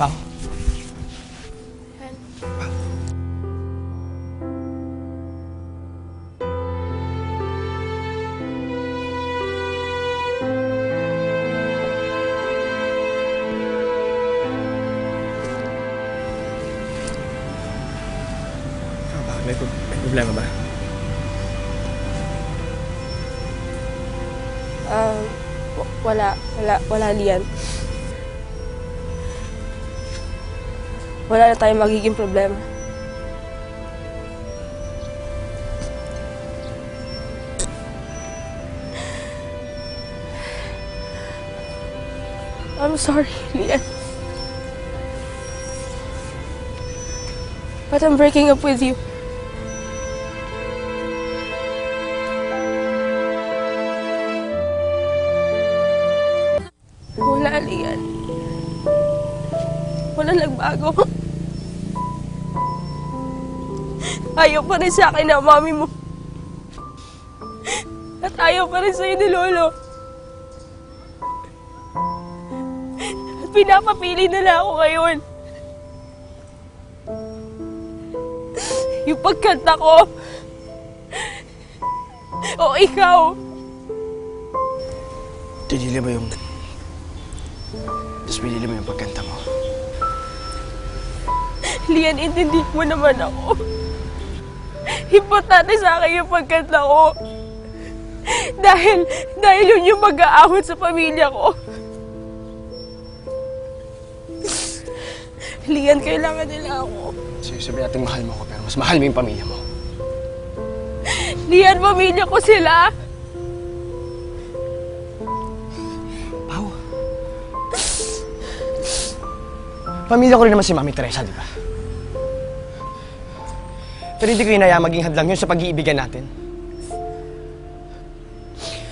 Pao. Pao. Ano ba? May, problema ba? Uh, wala, wala, wala, Lian. Wala na tayong magiging problema. I'm sorry, Lian. But I'm breaking up with you. Wala, Lian. Wala nagbago. Ayaw pa rin sa akin na mami mo. At ayaw pa rin sa'yo ni Lolo. At pinapapili na lang ako ngayon. Yung pagkanta ko. O ikaw. Pinili mo yung... Tapos pinili mo yung pagkanta mo. Lian, intindi mo naman ako. Importante sa akin yung pagkanta ko. Dahil, dahil yun yung mag-aahon sa pamilya ko. Lian, kailangan nila ako. Sige, sabi natin mahal mo ako, pero mas mahal mo yung pamilya mo. Lian, pamilya ko sila. Pao. Pamilya ko rin naman si Mami Teresa, di ba? Pero hindi ko inaya maging hadlang yun sa pag-iibigan natin.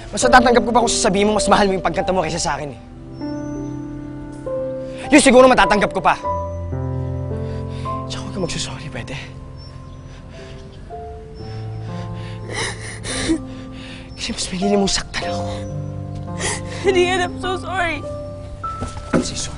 Mas natatanggap ko pa kung sasabihin mo mas mahal mo yung pagkanta mo kaysa sa akin eh. Yun siguro matatanggap ko pa. Tsaka huwag ka magsusorry, pwede? Kasi mas pinili mong saktan ako. Lian, I'm so sorry. Say sorry.